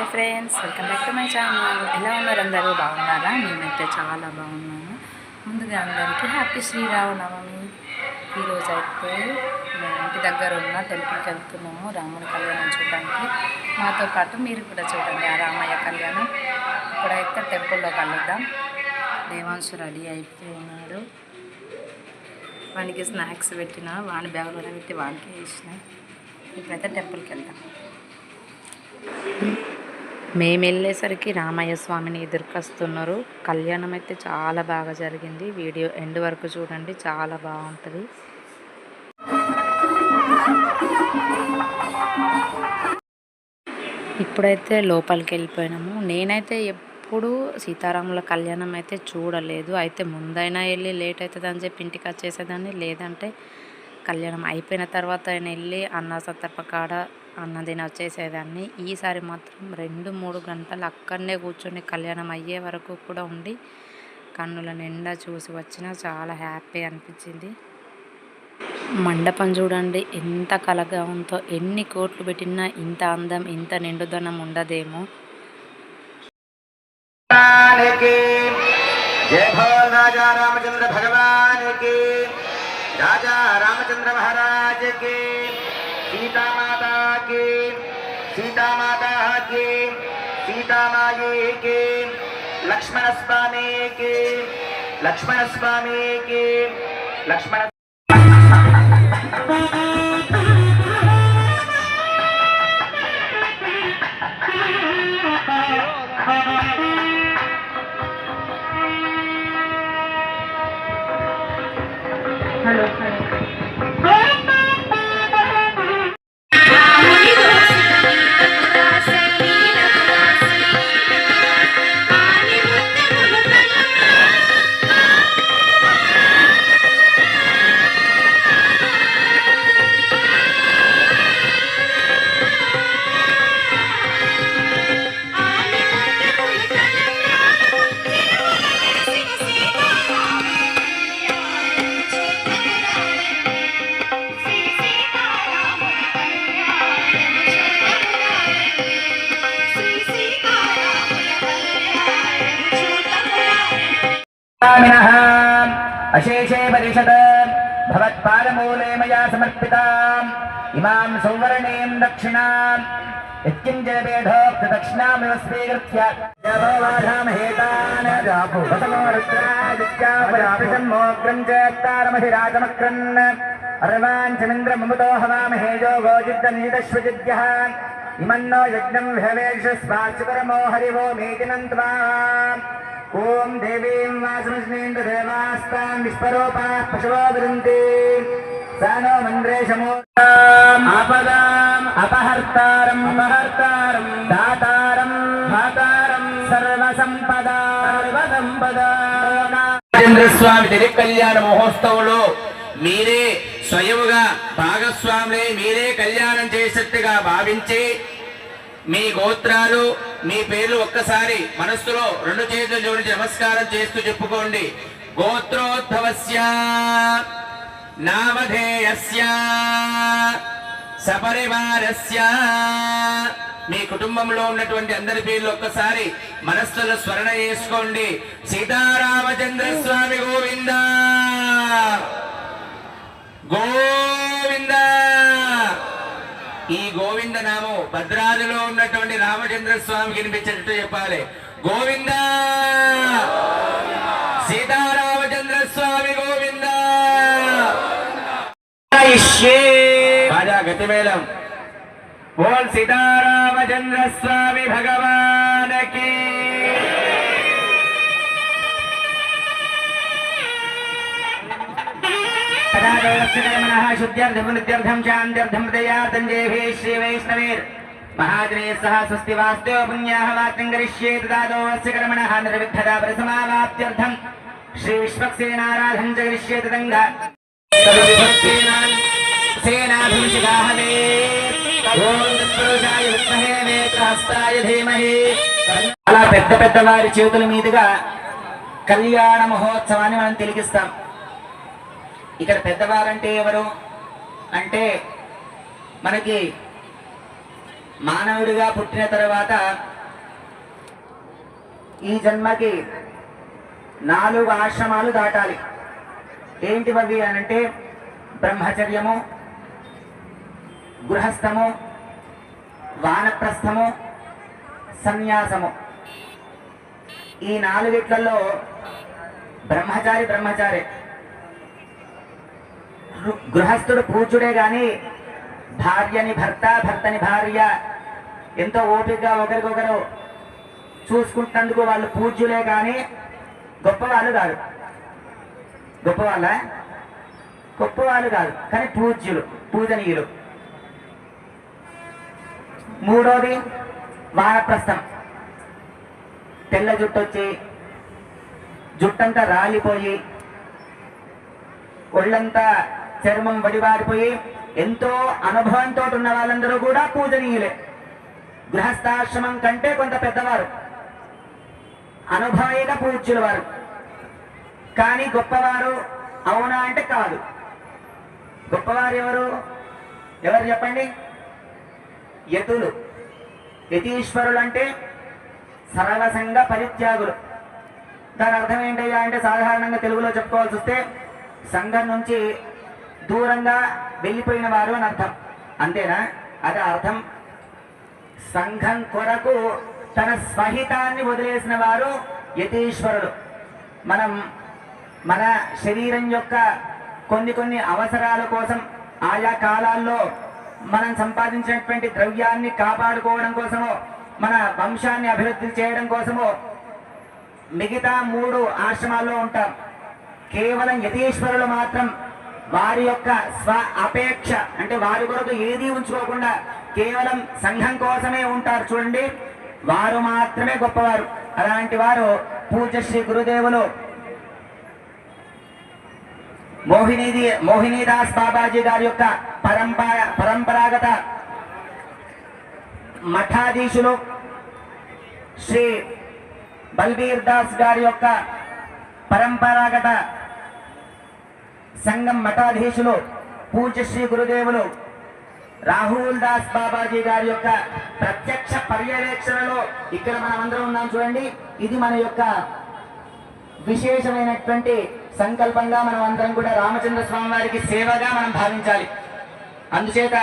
Hi friends welcome back to my channel. ఎలా ఉన్నారు అందరూ? బాగున్నారా? నేనైతే చాలా బాగున్నాను ముందుగా అందరికీ హ్యాపీ శ్రీరామనవమి. ఈరోజు అయితే మేము ఇంటి దగ్గర ఉన్న టెంపుల్కి వెళ్తున్నాము రాముని కళ్యాణం చూడడానికి. మాతో పాటు మీరు కూడా చూడండి ఆ రామయ్య కళ్యాణం. ఇప్పుడైతే టెంపుల్లో కలుద్దాం. దేవాంశు రెడీ అయిపోయినాడు. వానికి స్నాక్స్ పెట్టిన వాని బ్యాగులో పెట్టి వానికి వేసిన ఇప్పుడైతే టెంపుల్కి వెళ్దాం. మేము వెళ్ళేసరికి రామయ్య స్వామిని ఎదుర్కొస్తున్నారు. కళ్యాణం అయితే చాలా బాగా జరిగింది. వీడియో ఎండ్ వరకు చూడండి. చాలా బాగుంటుంది. ఇప్పుడైతే లోపలికి వెళ్ళిపోయినాము నేనైతే ఎప్పుడు సీతారాముల కళ్యాణం అయితే చూడలేదు. అయితే ముందైనా వెళ్ళి లేట్ అవుతుంది అని చెప్పి ఇంటికి వచ్చేసేదాన్ని. లేదంటే కళ్యాణం అయిపోయిన తర్వాత ఆయన వెళ్ళి అన్న సత్తర్ప కాడ అన్నది వచ్చేసేదాన్ని. ఈసారి మాత్రం రెండు మూడు గంటలు అక్కడనే కూర్చొని కళ్యాణం అయ్యే వరకు కూడా ఉండి కన్నుల నిండా చూసి వచ్చినా చాలా హ్యాపీ అనిపించింది. మండపం చూడండి ఎంత కలగా ఉందో ఎన్ని కోట్లు పెట్టినా ఇంత అందం ఇంత నిండుదనం ఉండదేమో. రాజా రామచంద్ర భగవాన్ రాజా రామచంద్ర మహారాజకి. सीता माता के सीता माता के सीता माई के लक्ष्मण स्वामी के लक्ष्मण स्वामी के लक्ष्मण अशेषे परिषद भवत्पादमूले मया समर्पिताम् इमां सौवर्णीं दक्षिणाम् यत्किञ्जलभेदोक्तदक्षिणामिव स्वीकृत्य जभोवाधामहेतान् वसमोरुद्रादित्यापरिष्पृशन्मोग्रम् चेत्तारमधिराजमक्रन् अर्वाञ्चमिन्द्रममुतो हवामहे जो गोजिद्दनिजिदश्वजिद्यः इमन्नो यज्ञम् विहवेश स्वाश्चपरमो हरिवो मेतिनन्त्वा ఓం దేవీం వాసమస్మిన్ దేవాస్తాం విశ్వరూపా పశవో విరంతి సానో మంద్రేశమో. అపహర్తారం. అపహర్తారం. దాతారం. దాతారం. సర్వసంపద. సర్వసంపద. స్వామి తెలి కళ్యాణ మహోత్సవంలో మీరే స్వయముగా భాగస్వాములే మీరే కళ్యాణం చేసేట్టుగా భావించి మీ గోత్రాలు మీ పేర్లు ఒక్కసారి మనస్సులో రెండు చేతులు జోడించి నమస్కారం చేస్తూ చెప్పుకోండి. గోత్రోద్భవస్య నామధేయస్య సపరివారస్య. మీ కుటుంబంలో ఉన్నటువంటి అందరి పేర్లు ఒక్కసారి మనస్సులో స్మరణ చేసుకోండి. సీతారామచంద్ర స్వామి గోవింద. గోవింద. ఈ గోవింద నామం భద్రాదిలో ఉన్నటువంటి రామచంద్ర స్వామికి వినిపించేటట్టు చెప్పాలి. గోవింద! సీతారామచంద్ర స్వామి గోవింద! బాజా గతిమేళం బోల్ సీతారామచంద్ర స్వామి భగవానకి కథాదేవస్థితమనః శాంత్యర్థం హృదయార్థం జయభే శ్రీ వైష్ణవేర్ మహాజనే సహ స్వస్తి వాస్తవ పుణ్యాహ వాక్యం కరిష్యే తదాదో అస్య కర్మణః నిర్విద్ధతా శ్రీ విశ్వక్సేనారాధం చ కరిష్యే తదంగ సేనాభిషికాహవే ఓం తత్పురుషాయ విద్మహే నేత్రహస్తాయ ధీమహి అలా పెద్ద పెద్ద వారి చేతుల మీదుగా కళ్యాణ మహోత్సవాన్ని మనం తిలిగిస్తాం ఇక్కడ పెద్దవారంటే ఎవరు? అంటే మనకి మానవుడిగా పుట్టిన తర్వాత ఈ జన్మకి నాలుగు ఆశ్రమాలు దాటాలి. ఏంటివవి అనంటే బ్రహ్మచర్యము గృహస్థము వానప్రస్థము సన్యాసము. ఈ నాలుగిట్లలో బ్రహ్మచారి బ్రహ్మచారి. గృహస్థుడు పూజుడే గాని భార్యని భర్త భర్తని భార్య ఎంతో ఓపికగా ఒకరికొకరు చూసుకుంటున్నందుకు వాళ్ళు పూజ్యులే కానీ గొప్పవాళ్ళు కాదు. గొప్పవాళ్ళ? గొప్పవాళ్ళు కాదు కానీ పూజ్యులు పూజనీయులు. మూడోది వానప్రస్థం. తెల్ల జుట్టు వచ్చి జుట్టంతా రాలిపోయి ఒళ్ళంతా చర్మం వడివారిపోయి ఎంతో అనుభవంతో ఉన్న వాళ్ళందరూ కూడా పూజనీయులే. గృహస్థాశ్రమం కంటే కొంత పెద్దవారు. అనుభవైన పూజ్యుల వారు. కానీ గొప్పవారు అవునా అంటే కాదు. గొప్పవారు ఎవరు? ఎవరు చెప్పండి? యతులు. యతీశ్వరులు అంటే సర్వసంగ పరిత్యాగులు. దాని అర్థం ఏంటయ్యా అంటే సాధారణంగా తెలుగులో చెప్పుకోవాల్సి వస్తే సంఘం నుంచి దూరంగా వెళ్ళిపోయిన వారు అని అర్థం. అంతేనా? అదే అర్థం. సంఘం కొరకు తన స్వహితాన్ని వదిలేసిన వారు యతీశ్వరుడు. మనం మన శరీరం యొక్క కొన్ని కొన్ని అవసరాల కోసం ఆయా కాలాల్లో మనం సంపాదించినటువంటి ద్రవ్యాన్ని కాపాడుకోవడం కోసమో మన వంశాన్ని అభివృద్ధి చేయడం కోసమో మిగతా మూడు ఆశ్రమాల్లో ఉంటాం. కేవలం యతీశ్వరులు మాత్రం వారి యొక్క స్వ అపేక్ష అంటే వారి కొరకు ఏది ఉంచుకోకుండా కేవలం సంఘం కోసమే ఉంటారు చూడండి. వారు మాత్రమే గొప్పవారు. అలాంటి వారు పూజ శ్రీ గురుదేవులు మోహినీది మోహినీదాస్ బాబాజీ గారి యొక్క పరంపర పరంపరాగత మఠాధీశులు శ్రీ బల్బీర్ దాస్ గారి యొక్క పరంపరాగత సంఘం మఠాధీశులు పూజ్య శ్రీ గురుదేవులు రాహుల్ దాస్ బాబాజీ గారి యొక్క ప్రత్యక్ష పర్యవేక్షణలో ఇక్కడ మనం అందరం ఉన్నాం చూడండి. ఇది మన యొక్క విశేషమైనటువంటి సంకల్పంగా మనం అందరం కూడా రామచంద్ర స్వామి వారికి సేవగా మనం భావించాలి. అందుచేత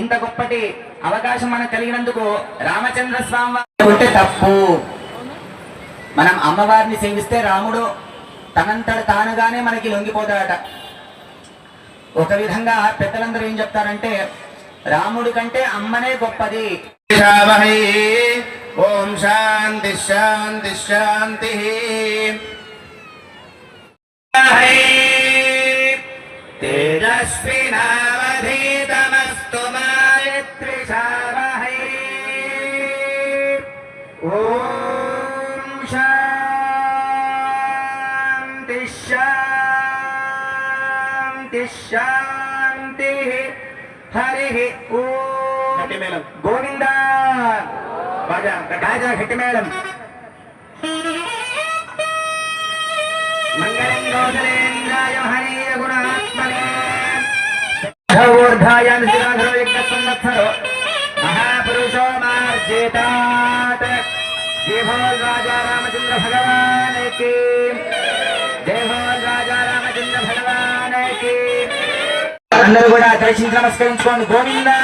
ఇంత గొప్పటి అవకాశం మనకు కలిగినందుకు రామచంద్ర స్వామి వారి ఉంటే తప్పు. మనం అమ్మవారిని సేవిస్తే రాముడు తనంతట తానుగానే మనకి లొంగిపోతాడట. ఒక విధంగా పెద్దలందరూ ఏం చెప్తారంటే రాముడి కంటే అమ్మనే గొప్పది. ఓం శాంతి శాంతి శాంతి. తేజస్వి తేజస్వినావధీతమస్తు బాజా గట్టి మేళం హరీయ గుణాత్మనే ఊర్ధాయ శిరాధరో యజ్ఞసంవత్సరో. మహాపురుషో మార్జేతాత్. జయ రాజా రామచంద్ర భగవాన్ జయ రాజా రామచంద్ర భగవాన్ అందరూ కూడా దర్శించి నమస్కరించుకోండి. గోవిందా.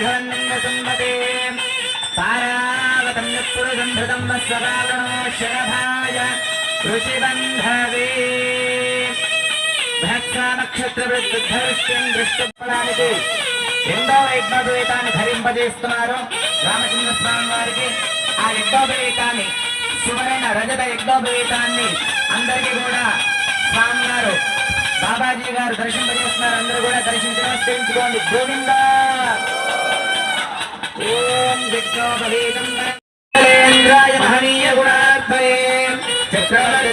చకర్తమఘవన్నింగ సంవతే తారావతం పురుషం ధృతం వస్వరావణో శరభాయ ఋషిబంధవే. నక్షత్రవృద్ధృష్ట్యం దృష్టఫలానికి రెండవ యజ్ఞోపవేతాన్ని ధరింపజేస్తున్నారు రామచంద్ర స్వామి వారికి ఆ యజ్ఞోపవేతాన్ని శివరైన రజత యజ్ఞోపవేతాన్ని అందరికీ కూడా స్వామి గారు బాబాజీ గారు దర్శింపజేస్తున్నారు. అందరూ కూడా దర్శించి నమస్కరించుకోండి గోవిందా. ఓం యజ్ఞోపవేతం మహనీయ గుణాత్మయే చక్రవర్తి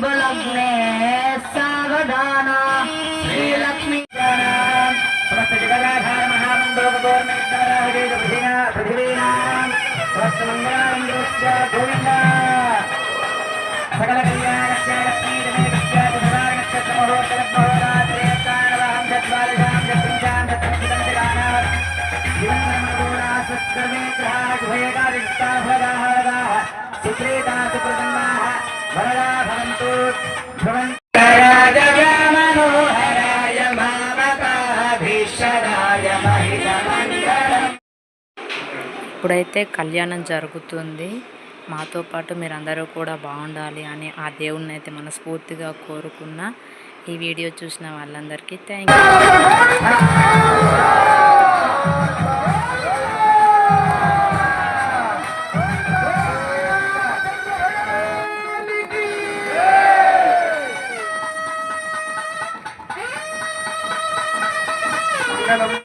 शुभलग्ने सावधाना श्रीलक्ष्मी समस्त जगदाधार महामंगलोगोर्मेश्वरा पृथिवीनां समस्त मंगलामंगलस्य गोविंदा सकल कल्याणस्य लक्ष्मी रमेशस्य सुधारणस्य समोहो शरद्भवरात्रे ताणवाहं चत्वारिधां चतुर्जां चतुर्जितं जगाना जीवनमनोरा सुस्कर्मे ग्रहाः भयगा विष्टाभगाः सुप्रेता सुप्रसन्ना ఇప్పుడైతే కళ్యాణం జరుగుతుంది. మాతో పాటు మీరందరూ కూడా బాగుండాలి అని ఆ దేవుణ్ణి అయితే మనస్ఫూర్తిగా కోరుకున్న ఈ వీడియో చూసిన వాళ్ళందరికీ థ్యాంక్ యూ.